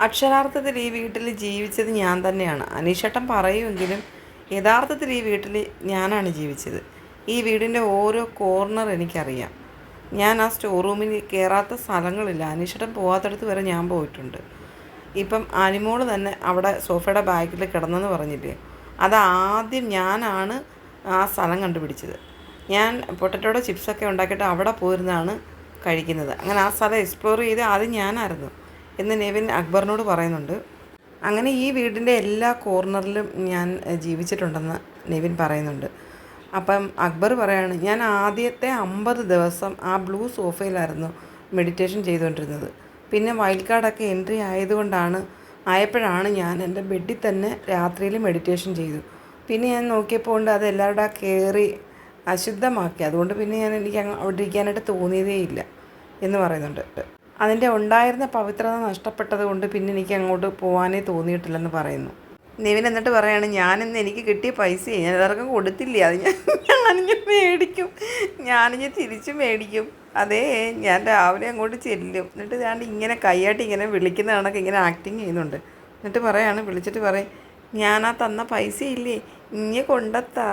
അക്ഷരാർത്ഥത്തിൽ ഈ വീട്ടിൽ ജീവിച്ചത് ഞാൻ തന്നെയാണ്. അനീഷേട്ടൻ പറയുമെങ്കിലും യഥാർത്ഥത്തിൽ ഈ വീട്ടിൽ ഞാനാണ് ജീവിച്ചത്. ഈ വീടിന്റെ ഓരോ കോർണർ എനിക്കറിയാം. ഞാൻ ആ സ്റ്റോർ റൂമിൽ കയറാത്ത സ്ഥലങ്ങളില്ല. അനീഷേട്ടൻ പോകാത്തടത്ത് വരെ ഞാൻ പോയിട്ടുണ്ട്. ഇപ്പം അനിമോൾ തന്നെ അവിടെ സോഫയുടെ ബാക്കിൽ കിടന്നെന്ന് പറഞ്ഞില്ലേ? അത് ആദ്യം ഞാനാണ് ആ സ്ഥലം കണ്ടുപിടിച്ചത്. ഞാൻ പൊട്ടറ്റോടെ ചിപ്സൊക്കെ ഉണ്ടാക്കിയിട്ട് അവിടെ പോയിരുന്നാണ് കഴിക്കുന്നത്. അങ്ങനെ ആ സ്ഥലം എക്സ്പ്ലോർ ചെയ്ത് ആദ്യം ഞാനായിരുന്നു. എന്ന് നെവിൻ അക്ബറിനോട് പറയുന്നുണ്ട്. അങ്ങനെ ഈ വീടിന്റെ എല്ലാ കോർണറിലും ഞാൻ ജീവിച്ചിട്ടുണ്ടെന്ന് നെവിൻ പറയുന്നുണ്ട്. അപ്പം അക്ബർ പറയാണ് ഞാൻ ആദ്യത്തെ അമ്പത് ദിവസം ആ ബ്ലൂ സോഫയിലായിരുന്നു മെഡിറ്റേഷൻ ചെയ്തുകൊണ്ടിരുന്നത്. പിന്നെ വൈൽഡ് കാർഡൊക്കെ എൻട്രി ആയതുകൊണ്ടാണ് ആയപ്പോഴാണ് ഞാൻ എന്റെ ബെഡിൽ തന്നെ രാത്രിയിൽ മെഡിറ്റേഷൻ ചെയ്തു. പിന്നെ ഞാൻ നോക്കിയപ്പോൾ കൊണ്ട് അത് എല്ലാവരുടെ കയറി അശുദ്ധമാക്കി. അതുകൊണ്ട് പിന്നെ ഞാൻ എനിക്ക് അവിടെ ഇരിക്കാനായിട്ട് തോന്നിയതേ ഇല്ല എന്ന് പറയുന്നുണ്ട്. അതിന്റെ ഉണ്ടായിരുന്ന പവിത്രത നഷ്ടപ്പെട്ടത് കൊണ്ട് പിന്നെ എനിക്ക് അങ്ങോട്ട് പോകാനേ തോന്നിയിട്ടില്ലെന്ന് പറയുന്നു. നിവിൻ എന്നിട്ട് പറയാണ് ഞാനിന്ന് എനിക്ക് കിട്ടിയ പൈസ ഞാൻ എല്ലാവർക്കും കൊടുത്തില്ല? അത് ഞാൻ ഞാനിഞ്ഞ് മേടിക്കും. ഞാനിഞ്ഞ് തിരിച്ച് മേടിക്കും. അതേ ഞാൻ രാവിലെ അങ്ങോട്ട് ചെല്ലും. എന്നിട്ട് ഞാൻ ഇങ്ങനെ കൈയായിട്ട് ഇങ്ങനെ വിളിക്കുന്ന കണക്ക് ഇങ്ങനെ ആക്ടിങ് ചെയ്യുന്നുണ്ട്. എന്നിട്ട് പറയാണ് വിളിച്ചിട്ട് പറയും ഞാൻ ആ തന്ന പൈസ ഇല്ലേ ഇങ്ങനെ കൊണ്ടെത്താ.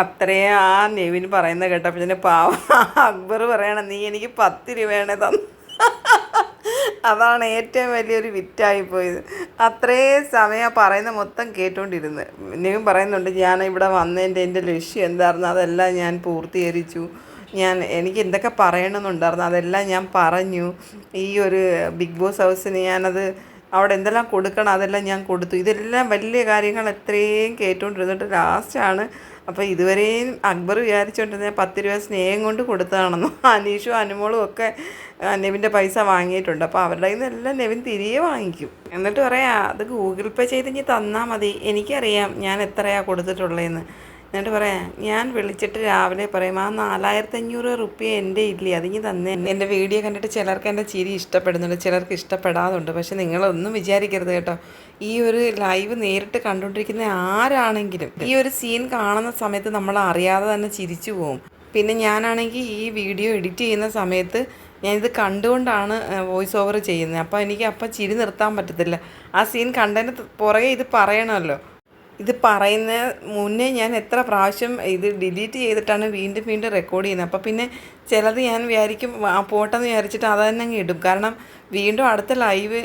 അത്രേ ആ നെവിൻ പറയുന്നത് കേട്ടപ്പോൾ പാവം അക്ബർ പറയണം നീ എനിക്ക് പത്ത് രൂപയാണ് തന്നു അതാണ് ഏറ്റവും വലിയൊരു വിറ്റായി പോയത്. അത്രേ സമയം പറയുന്ന മൊത്തം കേട്ടുകൊണ്ടിരുന്നു ഇനിയും പറയുന്നുണ്ട് ഞാൻ ഇവിടെ വന്നതിന്റെ എന്റെ ലക്ഷ്യം എന്തായിരുന്നു അതെല്ലാം ഞാൻ പൂർത്തീകരിച്ചു. ഞാൻ എനിക്ക് എന്തൊക്കെ പറയണമെന്നുണ്ടായിരുന്നു അതെല്ലാം ഞാൻ പറഞ്ഞു. ഈ ഒരു ബിഗ് ബോസ് ഹൗസിന് ഞാനത് അവിടെ എന്തെല്ലാം കൊടുക്കണം? അതെല്ലാം ഞാൻ കൊടുത്തു. ഇതെല്ലാം വലിയ കാര്യങ്ങൾ എത്രയും കേട്ടുകൊണ്ടിരുന്നിട്ട് ലാസ്റ്റാണ് അപ്പോൾ ഇതുവരെയും അക്ബർ വിചാരിച്ചുകൊണ്ടിരുന്ന പത്ത് രൂപ സ്നേഹം കൊണ്ട് കൊടുത്തതാണെന്നും അനീഷും അനുമോളും ഒക്കെ നെവിന്റെ പൈസ വാങ്ങിയിട്ടുണ്ട്. അപ്പോൾ അവരുടെ കയ്യിൽ നിന്നെല്ലാം നെവിൻ തിരികെ വാങ്ങിക്കും. എന്നിട്ട് പറയാം അത് ഗൂഗിൾ പേ ചെയ്ത് ഇനി തന്നാൽ മതി. എനിക്കറിയാം ഞാൻ എത്രയാണ് കൊടുത്തിട്ടുള്ളതെന്ന് എന്നിട്ട് പറയാം ഞാൻ വിളിച്ചിട്ട് രാവിലെ പറയും ആ നാലായിരത്തി അഞ്ഞൂറ് റുപ്യ എന്റെ ഇല്ലേ അതിങ്ങി തന്നെ. എന്റെ വീഡിയോ കണ്ടിട്ട് ചിലർക്ക് എന്റെ ചിരി ഇഷ്ടപ്പെടുന്നുണ്ട് ചിലർക്ക് ഇഷ്ടപ്പെടാതുണ്ട് പക്ഷെ നിങ്ങളൊന്നും വിചാരിക്കരുത് കേട്ടോ. ഈ ഒരു ലൈവ് നേരിട്ട് കണ്ടുകൊണ്ടിരിക്കുന്ന ആരാണെങ്കിലും ഈ ഒരു സീൻ കാണുന്ന സമയത്ത് നമ്മൾ അറിയാതെ തന്നെ ചിരിച്ചു പോകും പിന്നെ ഞാനാണെങ്കിൽ ഈ വീഡിയോ എഡിറ്റ് ചെയ്യുന്ന സമയത്ത് ഞാനിത് കണ്ടുകൊണ്ടാണ് വോയിസ് ഓവർ ചെയ്യുന്നത്. അപ്പോൾ എനിക്ക് അപ്പം ചിരി നിർത്താൻ പറ്റത്തില്ല. ആ സീൻ കണ്ടതിന് പുറകെ ഇത് പറയണമല്ലോ. ഇത് പറയുന്ന മുന്നേ ഞാൻ എത്ര പ്രാവശ്യം ഇത് ഡിലീറ്റ് ചെയ്തിട്ടാണ് വീണ്ടും വീണ്ടും റെക്കോർഡ് ചെയ്യുന്നത്. അപ്പോൾ പിന്നെ ചിലത് ഞാൻ വിചാരിക്കും പോട്ടെന്ന് വിചാരിച്ചിട്ട് അത് തന്നെ അങ്ങ് ഇടും. കാരണം വീണ്ടും അടുത്ത ലൈവ്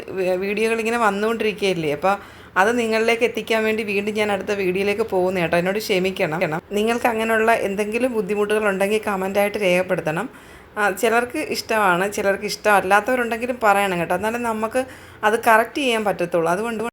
വീഡിയോകൾ ഇങ്ങനെ വന്നുകൊണ്ടിരിക്കുകയല്ലേ. അപ്പോൾ അത് നിങ്ങളിലേക്ക് എത്തിക്കാൻ വേണ്ടി വീണ്ടും ഞാൻ അടുത്ത വീഡിയോയിലേക്ക് പോകുന്നു കേട്ടോ. എന്നോട് ക്ഷമിക്കണം. നിങ്ങൾക്ക് അങ്ങനെയുള്ള എന്തെങ്കിലും ബുദ്ധിമുട്ടുകൾ ഉണ്ടെങ്കിൽ കമന്റായിട്ട് രേഖപ്പെടുത്തണം. ചിലർക്ക് ഇഷ്ടമാണ് ചിലർക്ക് ഇഷ്ടമല്ലാത്തവരുണ്ടെങ്കിലും പറയണം കേട്ടോ. എന്നാലും നമുക്ക് അത് കറക്റ്റ് ചെയ്യാൻ പറ്റത്തുള്ളൂ. അതുകൊണ്ട്